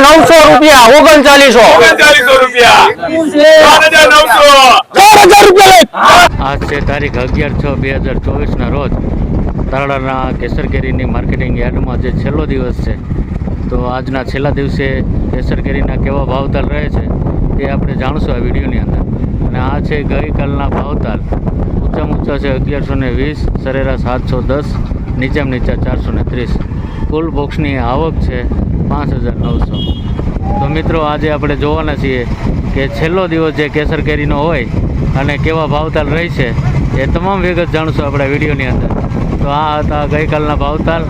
નવસો રૂપિયા ઓગણચાલીસો. ઓગણચાલીસો રૂપિયા. આજ છે તારીખ અગિયાર છ બે હજાર ચોવીસના રોજ તારડાના કેસર કેરીની માર્કેટિંગ યાર્ડમાં જે છેલ્લો દિવસ છે. તો આજના છેલ્લા દિવસે કેસર કેરીના કેવા ભાવતાલ રહે છે તે આપણે જાણશું આ વિડીયોની અંદર. અને આ છે ગઈકાલના ભાવતાલ. ઊંચા છે અગિયારસો ને વીસ, સરેરાશ સાતસો દસ, નીચામાં નીચા ચારસો ને ત્રીસ. કુલ બોક્સની આવક છે પાંચ હજાર નવસો. તો મિત્રો, આજે આપણે જોવાના છીએ કે છેલ્લો દિવસ જે કેસર કેરીનો હોય અને કેવા ભાવતાલ રહી છે, એ તમામ વિગત જાણશું આપણા વિડીયોની અંદર. તો આ હતા ગઈકાલના ભાવતાલ.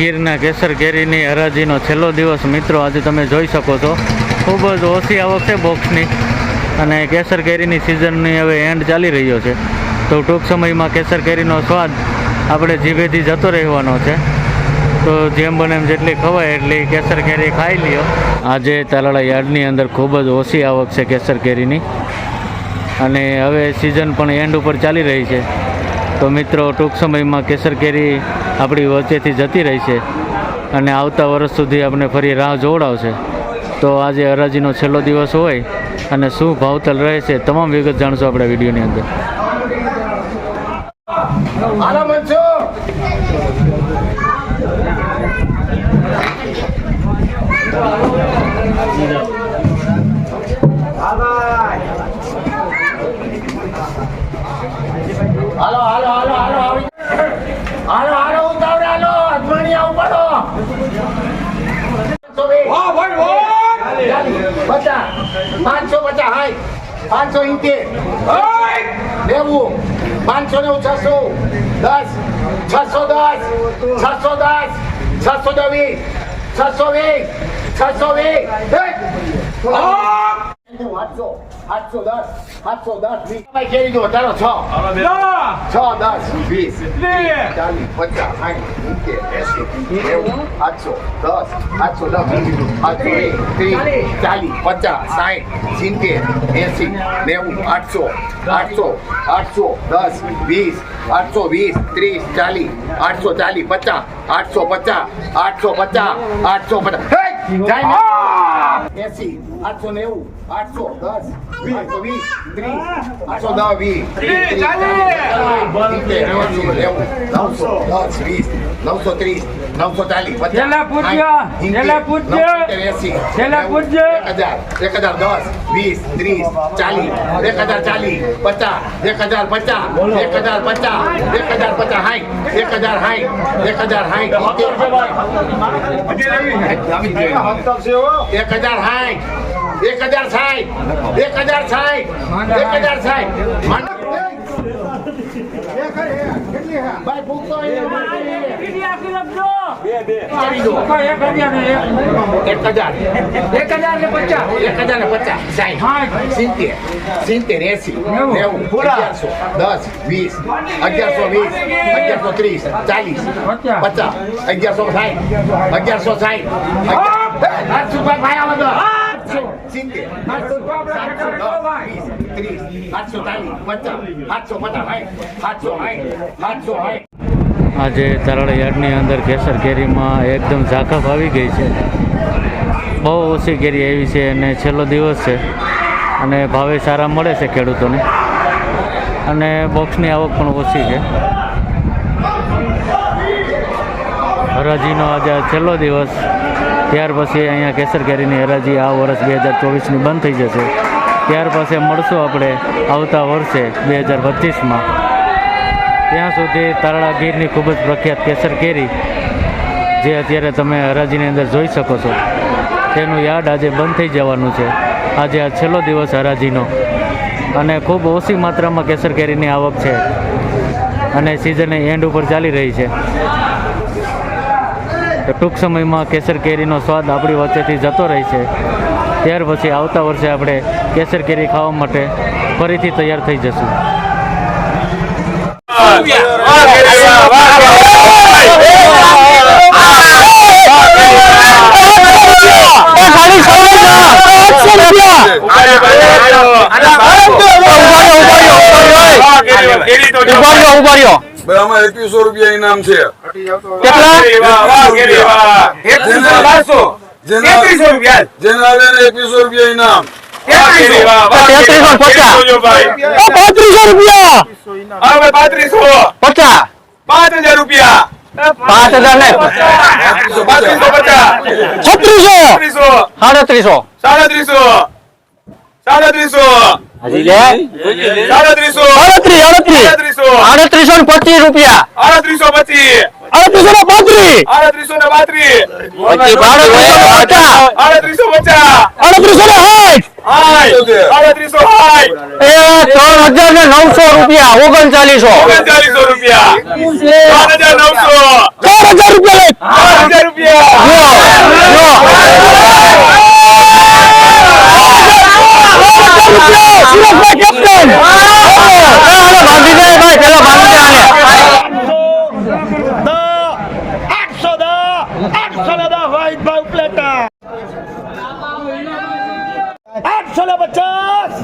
ગીરના કેસર કેરીની હરાજીનો છેલ્લો દિવસ, મિત્રો, આજે તમે જોઈ શકો છો. ખૂબ જ ઓછી આવક છે બોક્સની અને કેસર કેરીની સિઝનની હવે એન્ડ ચાલી રહ્યો છે. તો ટૂંક સમયમાં કેસર કેરીનો સ્વાદ આપણે જીભેથી જતો રહેવાનો છે. તો જેમ બને એમ જેટલી ખવાય એટલી કેસર કેરી ખાઈ લ્યો. આજે તાલાળા યાર્ડની અંદર ખૂબ જ ઓછી આવક છે કેસર કેરીની. અને હવે સિઝન પણ એન્ડ ઉપર ચાલી રહી છે. તો મિત્રો, ટૂંક સમયમાં કેસર કેરી આપણી વચ્ચેથી જતી રહી છે અને આવતા વર્ષ સુધી આપણે ફરી રાહ જોવડાવશે. તો આજે હરાજીનો છેલ્લો દિવસ હોય અને શું ભાવતલ રહે છે, તમામ વિગત જાણશું આપણા વિડીયોની અંદર હાલો હાલો હાલો હાલો આવી હાલો હાલો ઉતાવળે હાલો અજમાણી આવું પડો પચાસ પાંચસો હાઈ પાંચસો ઇંતેર. નેવું. પાંચસો નેવું છસો દસ. છસો દસ. છસો દસ. છસો વીસ છસો વીસ. છસો વીસ. આઠસો આઠસો દસ આઠસો દસ વીસ કેરી ચાલો છ. છ દસ વીસ. ચાલીસ પચાસ સાઠ સિત્તેર એસી નેવું આઠસો દસ આઠસો દસ આઠસો એક ત્રીસ ચાલીસ પચાસ સાઠ સિત્તેર એસી નેવું આઠસો આઠસો આઠસો દસ વીસ આઠસો વીસ ત્રીસ ચાલીસ આઠસો ચાલીસ પચાસ આઠસો પચાસ આઠસો પચાસ આઠસો પચાસ! એસી આઠસો નેવું આઠસો દસ વીસ આઠસો વીસ ત્રીસ આઠસો દસ વીસ ત્રીસ ત્રીસ, ચાલીસ, સિત્તેર, એંસી, નેવું નવસો દસ વીસ નવસો ત્રીસ નવસો ચાલીસ પચાસ છેલ્લા પૂજ્ય, સાઠ, સિત્તેર, છેલ્લા પૂજ્ય, નવસો એંસી છેલ્લા નેવું, પૂજ્ય. એક હજાર એક હજાર દસ વીસ ત્રીસ ચાલીસ એક હજાર ચાલીસ પચાસ એક હજાર પચાસ એક હજાર પચાસ એક હજાર પચાસ હાઈ એક હજાર હાઈ એક હજાર હાઈ એક હજાર હાઈ એક હજાર સાઠ એક હજાર સાઠ એક હજાર સાઠ એક હજાર દસ વીસ. અગિયારસો વીસ. અગિયારસો ત્રીસ. ચાલીસ. પચાસ. અગિયારસો સાઠ. અગિયારસો ભાઈ આવો તો. આઠસો સિત્તેર સાતસો દસ વીસ ત્રીસ આઠસો ચાલીસ પચાસ આઠસો પચાસ સાઠ આઠસો સાઠ સાઠ આજે તારાળા યાર્ડની અંદર કેસર કેરીમાં એકદમ ઝાકફ આવી ગઈ છે. બહુ ઓછી કેરી આવી છે અને છેલ્લો દિવસ છે. અને ભાવે સારા મળે છે ખેડૂતોને. અને બોક્સની આવક પણ ઓછી છે. હરાજીનો આજે આ છેલ્લો દિવસ. ત્યાર પછી અહીંયા કેસર કેરીની હરાજી આ વર્ષ બે હજાર ચોવીસની બંધ થઈ જશે. ત્યાર પછી મળશું આપણે આવતા વર્ષે બે હજાર પચીસમાં. ત્યાં સુધી તારડા ગીરની ખૂબ જ પ્રખ્યાત કેસર કેરી જે અત્યારે તમે હરાજીની અંદર જોઈ શકો છો. તેનું યાર્ડ આજે બંધ થઈ જવાનું છે. આજે આ છેલ્લો દિવસ હરાજીનો. અને ખૂબ ઓછી માત્રામાં કેસર કેરીની આવક છે. અને સિઝન એન્ડ ઉપર ચાલી રહી છે. તો ટૂંક સમયમાં કેસર કેરીનો સ્વાદ આપણી વચ્ચેથી જતો રહે છે. ત્યાર પછી આવતા વર્ષે આપણે કેસર કેરી ખાવા માટે ફરીથી તૈયાર થઈ જશું. વાહ કેરી આમાં એકવીસો રૂપિયા ઇનામ છે જેના એકવીસો રૂપિયા ઇનામ પાંત્રીસો રૂપિયા પચાસ પાંચ હજાર રૂપિયા પાંચ હજાર ને છત્રીસો ત્રીસો સાડત્રીસો સાડત્રીસો સાડત્રીસો હજી લે. સાડત્રીસો. અડત્રીસ ને પચીસ રૂપિયા. પચીસ. અડત્રીસો ને પાંત્રીસ. આડત્રીસો ને પાંત્રીસ. આડત્રીસો પચાસ. અડત્રીસો ને સાઠ. આડત્રીસો સાઠ એ ત્રણ હજાર ને નવસો રૂપિયા ઓગણચાલીસો. ઓગણચાલીસો રૂપિયા. ત્રણ હજાર નવસો. ચાર હજાર રૂપિયા લે ચાર હજાર રૂપિયા. લ્યો. સુરતભાઈ કેપ્ટન એ, હાલો, બાંધી દે ભાઈ પેલા બાંધી દે આને. આઠસો ને પચાસ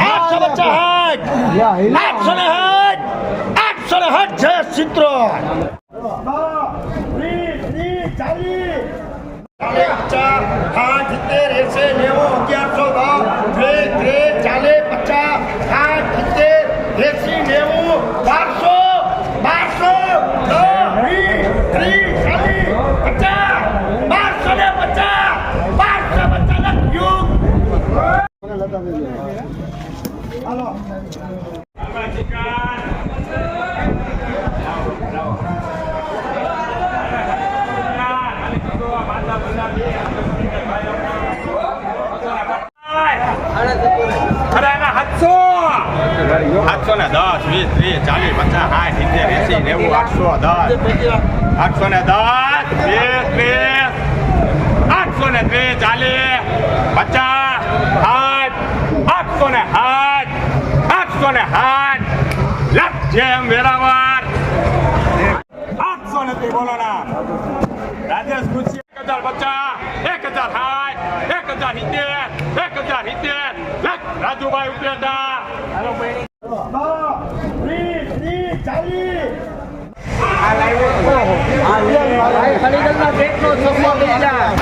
આઠસો પચાસ આઠસો ને સાઠ આઠસો ને સાઠ છે ચિત્રો બારસો બારસો પચાસ બારસો ને પચાસ બારસો પચાસ યુગ આઠસો ને દસ, વીસ, ત્રીસ, ચાલીસ, પચાસ, સાઠ, સિત્તેર, એસી, નેવું, આઠસો, દસ. આઠસો ને દસ, વીસ, ત્રીસ. આઠસો ને ત્રીસ, ચાલીસ, પચાસ, સાઠ આઠસો ને સાઠ. આઠસો ને સાઠ લાખ જેમ વેરાવર આઠસો ને ત્રીસ બોલો ના. રાજેશ ખુશી એક હજાર બચ્ચા એક હજાર સાઠ એક હજાર સિત્તેર એક હજાર સિત્તેર. લખ રાજુભાઈ ઉપેટા સાતસો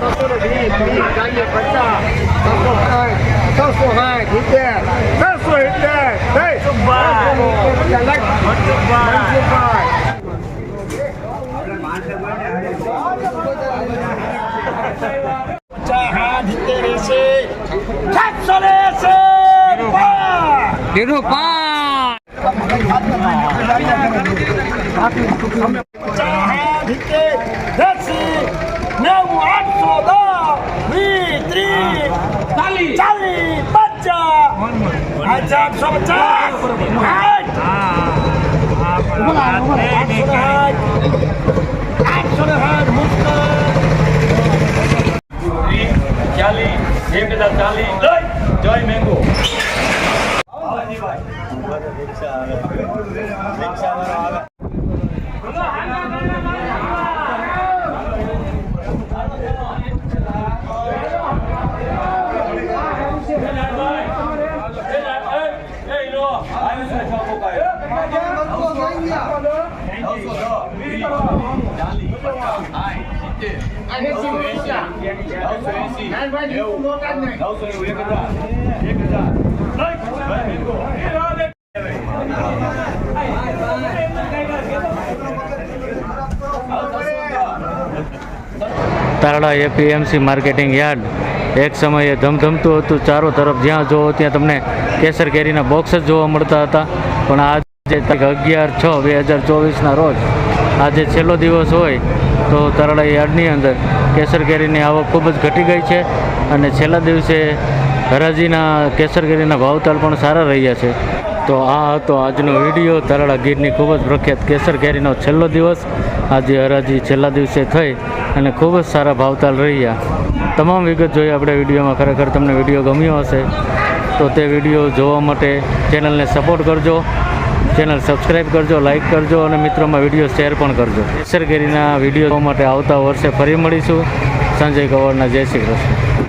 પાંચ. પચાસ, સિત્તેર, એંસી, નેવું, આઠસો, દસ, વીસ, ત્રીસ, ચાલીસ, પચાસ, આઠસો, આઠસો પચાસ, સાઠ. આઠસો ને સાઠ. આઠસો ને સાઠ, મુસ્કર. તારડા એપીએમસી માર્કેટિંગ યાર્ડ. એક સમયે ધમધમતું હતું. ચારો તરફ જ્યાં જોવો ત્યાં તમને કેસર કેરીના બોક્સ જ જોવા મળતા હતા. પણ આજે તારીખ અગિયાર છ બે હજાર ચોવીસના રોજ. આજે છેલ્લો દિવસ હોય તો તરડા યાર્ડની અંદર કેસર કેરીની આવક ખૂબ જ ઘટી ગઈ છે અને છેલ્લા દિવસે હરાજીના કેસર કેરીના ભાવતાલ પણ સારા રહ્યા છે. તો આ હતો આજનો વીડિયો. તરડા ગીરની ખૂબ જ પ્રખ્યાત કેસર કેરીનો છેલ્લો દિવસ. આજે હરાજી છેલ્લા દિવસે થઈ અને ખૂબ જ સારા ભાવતાલ રહ્યા. તમામ વિગત જોઈએ આપણે વિડીયોમાં. ખરેખર તમને વીડિયો ગમ્યો હશે તો તે વીડિયો જોવા માટે ચેનલને સપોર્ટ કરજો. ચેનલ સબસ્ક્રાઈબ કરજો લાઇક કરજો અને મિત્રોમાં વીડિયો શેર પણ કરજો. કેસરગીરીના વીડિયો માટે આવતા વર્ષે ફરી મળીશું. સંજય કવરના જય શ્રી કૃષ્ણ.